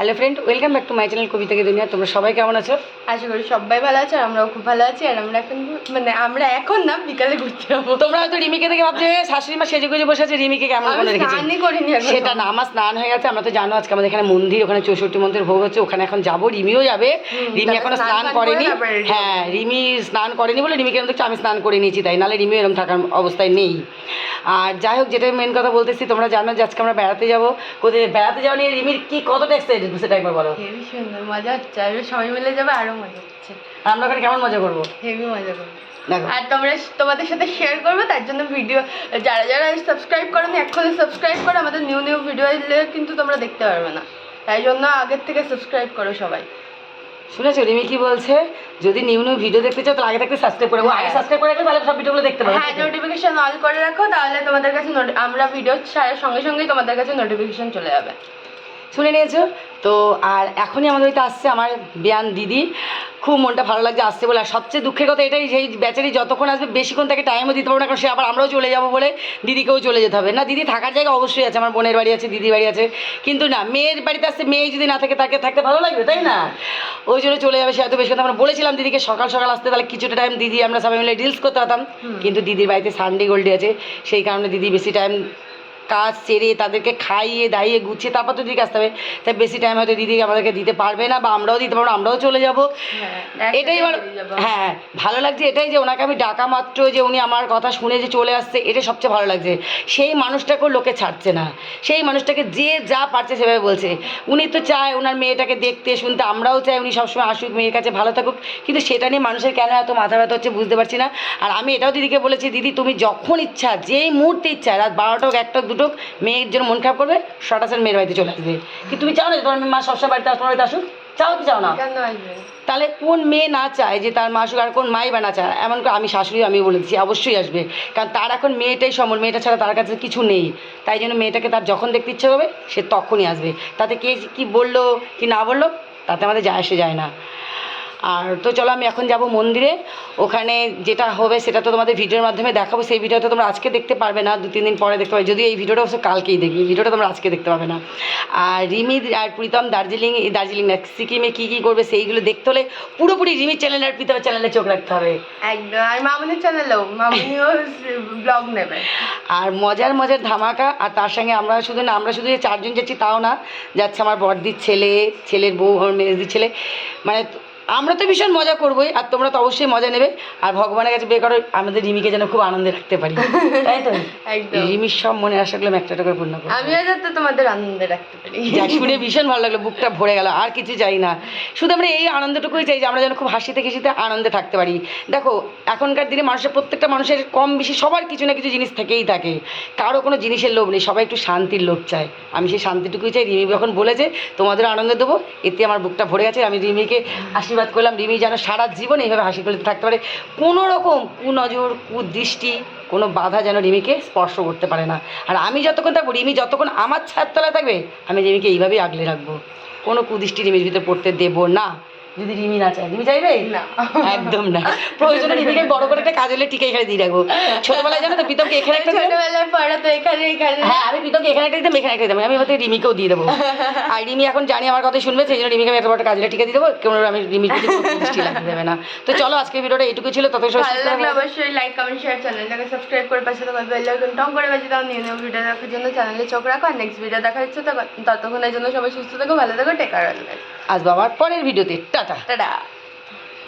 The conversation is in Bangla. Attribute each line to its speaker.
Speaker 1: Hello friend welcome back to my channel কবিতাকে দুনিয়া তোমরা সবাই কেমন আছো?
Speaker 2: আশা করি সবাই ভালো আছে আর আমরাও খুব ভালো আছি। আর আমরা এখন মানে আমরা এখন না বিকালে ঘুরতে যাব।
Speaker 1: তোমরা হয়তো রিমিকে দেখে ভাবছ শাশুড়ি মা সেজে গুজে বসে আছে রিমিকে কেমন করে রেখেছে?
Speaker 2: স্নানই করিনি
Speaker 1: সেটা না আমার স্নান হয়ে গেছে আমরা তো জানো আজকে আমাদের এখানে মন্দির ওখানে চৌষট্টি মন্দির ভোগ হচ্ছে ওখানে এখন যাব রিমিও যাবে। রিমি এখনও
Speaker 2: স্নান
Speaker 1: করেনি। হ্যাঁ রিমি স্নান করেনি বলে রিমিকে দেখছ আমি স্নান করে নিয়েছি তাই নাহলে রিমি এরকম থাকার অবস্থায় নেই। আর যাই হোক যেটা মেন কথা বলতেছি তোমরা জানো যে আজকে আমরা বেড়াতে যাব। কোথায় বেড়াতে যাওয়া নিয়ে রিমির কি কতটা এক্সাইটেড সেটা একবার বলো।
Speaker 2: হেভি সুন্দর মজা হচ্ছে। আর সবাই মিলে যাবে আরও মজা হচ্ছে।
Speaker 1: আর আমরা ওখানে কেমন মজা করব?
Speaker 2: হেভি মজা করবে।
Speaker 1: দেখো।
Speaker 2: আর তোমরা তোমাদের সাথে শেয়ার করব তার জন্য ভিডিও যারা যারা সাবস্ক্রাইব করো এক্ষুনি সাবস্ক্রাইব করো। আমাদের নিউ নিউ ভিডিও এলে কিন্তু তোমরা দেখতে পারবে না। তাই জন্য আগের থেকে সাবস্ক্রাইব করো সবাই।
Speaker 1: শুনেছো রিমি কি বলছে? যদি নিউ নিউ ভিডিও দেখতে চাও তাহলে আগে থাকতে সাবস্ক্রাইব করে আগে সাবস্ক্রাইব করে রাখো তাহলে সব ভিডিওগুলো দেখতে পাবে।
Speaker 2: হ্যাঁ নোটিফিকেশন অল করে রাখো তাহলে তোমাদের কাছে আমরা ভিডিও ছাড়ার সঙ্গে সঙ্গেই তোমাদের কাছে নোটিফিকেশন চলে যাবে।
Speaker 1: শুনে নিয়েছো। তো আর এখনই আমাদের বাড়িতে আসছে আমার বিয়ান দিদি। খুব মনটা ভালো লাগছে আসছে বলে। আর সবচেয়ে দুঃখের কথা এটাই সেই বেচারি যতক্ষণ আসবে বেশিক্ষণ তাকে টাইমও দিতে পারব না কারণ সে আবার আমরাও চলে যাব বলে দিদিকেও চলে যেতে হবে। না দিদি থাকার জায়গা অবশ্যই আছে আমার বোনের বাড়ি আছে দিদির বাড়ি আছে। কিন্তু না মেয়ের বাড়িতে আসছে মেয়ে যদি না থাকে তাকে থাকতে ভালো লাগবে তাই না? ওই জন্য চলে যাবে সে এত বেশি কথা। আমরা বলেছিলাম দিদিকে সকাল সকাল আসতে তাহলে কিছুটা টাইম দিদি আমরা সবাই মিলে রিলস করতে পারতাম। কিন্তু দিদির বাড়িতে সানডে গোল্ডে আছে সেই কারণে দিদি বেশি টাইম কাজ সেরে তাদেরকে খাইয়ে দাইয়ে গুছিয়ে তারপর তো দিদিকে আসতে হবে তাই বেশি টাইম হয়তো দিদি আমাদেরকে দিতে পারবে না বা আমরাও দিতে পারব আমরাও চলে যাব।
Speaker 2: হ্যাঁ,
Speaker 1: এটাই
Speaker 2: বেরিয়ে যাব।
Speaker 1: হ্যাঁ ভালো লাগছে এটাই যে ওনাকে আমি ডাকা মাত্র যে উনি আমার কথা শুনে যে চলে আসছে এটা সবচেয়ে ভালো লাগছে। সেই মানুষটাকেও লোকে ছাড়ছে না। সেই মানুষটাকে যে যা পারছে সেভাবে বলছে। উনি তো চায় ওনার মেয়েটাকে দেখতে শুনতে আমরাও চাই উনি সবসময় আসুক মেয়ের কাছে ভালো থাকুক। কিন্তু সেটা নিয়ে মানুষের কেন এত মাথা ব্যথা হচ্ছে বুঝতে পারছি না। আর আমি এটাও দিদিকে বলেছি দিদি তুমি যখন ইচ্ছা যেই মুহূর্তে ইচ্ছা রাত বারোটা হোক একটা দুটো হোক, মেয়ের জন্য মন খারাপ করবে সটাসের মেয়ের বাড়িতে চলে আসবে। কি তুমি চাও না যে তোমার মা সবসময় বাড়িতে আসবে বাড়িতে আসুক? চাও কি চাও না? তাহলে কোন মেয়ে না চায় যে তার মা আসুক আর কোন মাই বা না চায়? এমন করে আমি শাশুড়ি আমি বলে দিচ্ছি অবশ্যই আসবে। কারণ তার এখন মেয়েটাই সমল মেয়েটা ছাড়া তার কাছে কিছু নেই। তাই জন্য মেয়েটাকে তার যখন দেখতে ইচ্ছে হবে সে তখনই আসবে। তাতে কে কি বলল কি না বলল তাতে আমাদের যায় আসে যায় না। আর তো চলো আমি এখন যাব মন্দিরে। ওখানে যেটা হবে সেটা তো তোমাদের ভিডিওর মাধ্যমে দেখাবো। সেই ভিডিওটা তোমরা আজকে দেখতে পারবে না দু তিন দিন পরে দেখতে পাবে। যদি এই ভিডিওটা অবশ্য কালকেই দেখবি ভিডিওটা তোমরা আজকে দেখতে পাবে না। আর রিমি আর প্রীতম দার্জিলিং এই দার্জিলিং না সিকিমে কী কী করবে সেইগুলো দেখতে হলে পুরোপুরি রিমির চ্যানেল আর প্রীতমের চ্যানেলে চোখ রাখতে হবে।
Speaker 2: একদম আর মামুনির চ্যানেলেও মামুনিও ব্লগ নেবে।
Speaker 1: আর মজার মজার ধামাকা আর তার সঙ্গে আমরা শুধু না আমরা শুধু যে চারজন যাচ্ছি তাও না যাচ্ছে আমার বড়দির ছেলে ছেলের বউ আমার মেজদির ছেলে। মানে আমরা তো ভীষণ মজা করবোই আর তোমরা তো অবশ্যই মজা নেবে। আর ভগবানের কাছে বের করো আমাদের রিমিকে যেন খুব আনন্দে রাখতে পারি। তাই তো?
Speaker 2: একদম।
Speaker 1: রিমির সব মনে আশাগুলো আমি একটা একটা করে পূর্ণ করব।
Speaker 2: আমিও যাতে তোমাদের আনন্দে রাখতে পারি।
Speaker 1: শুনে ভীষণ ভালো লাগল বুকটা ভরে গেল আর কিছু চাই না। শুধু আমরা এই আনন্দটুকুই চাই যে আমরা যেন খুব হাসিতে আনন্দে থাকতে পারি। দেখো এখনকার দিনে মানুষের প্রত্যেকটা মানুষের কম বেশি সবার কিছু না কিছু জিনিস থেকেই থাকে। কারও কোনো জিনিসের লোভ নেই সবাই একটু শান্তির লোভ চায়। আমি সেই শান্তিটুকুই চাই রিমি যখন বলেছে তোমাদের আনন্দ দেবো এতে আমার বুকটা ভরে গেছে আমি রিমিকে আশীর্বাদ করলাম। রিমি যেন সারা জীবন এইভাবে হাসি খুলে থাকতে পারে। কোনো রকম কুনজর, কুদৃষ্টি, কোনো বাধা যেন রিমিকে স্পর্শ করতে পারে না। আর আমি যতক্ষণ থাকব, রিমি যতক্ষণ আমার ছাদ তলায় থাকবে, আমি রিমিকে এইভাবেই আগলে রাখব। কোনো কুদৃষ্টি রিমির ভিতরে পড়তে দেবো না। যদি রিমি না চায় রিমি চাইবে?
Speaker 2: না।
Speaker 1: একদম না। প্রয়োজনে রিমিকে বড় করে একটা কাজলে টিকে এখানে দিয়ে রাখব। ছোটবেলায় জানো তো পিতমকে এখানে একটা
Speaker 2: ছোটবেলায় পড়া তো এখানে এখানে।
Speaker 1: হ্যাঁ আমি পিতমকে এখানে একটা দিতাম এখানে একটা দিতাম। আমি হয়তো রিমিকেও দিয়ে দেবো। আর রিমি এখন জানি আমার কথা শুনবে সেই জন্য রিমিকে আমি একটা বড় কাজলে টিকে দিয়ে দেবো। কেমন আমি রিমির কোনো দৃষ্টি লাগতে দেবে না। তো চলো আজকে ভিডিওটা এইটুকু ছিল। তত
Speaker 2: ভালো লাগলে অবশ্যই লাইক কমেন্ট শেয়ার চ্যানেলটাকে সাবস্ক্রাইব করে পাশে থাকা বেল আইকন টং করে বাজিয়ে দাও। নিউ নিউ ভিডিও দেখার জন্য চ্যানেলে চোখ রাখো। আর নেক্সট ভিডিও দেখা হচ্ছে ততক্ষণের জন্য সবাই সুস্থ থাকো ভালো থাকো টেকার
Speaker 1: আসব আবার পরের ভিডিওতে। টাটা।
Speaker 2: টাটা।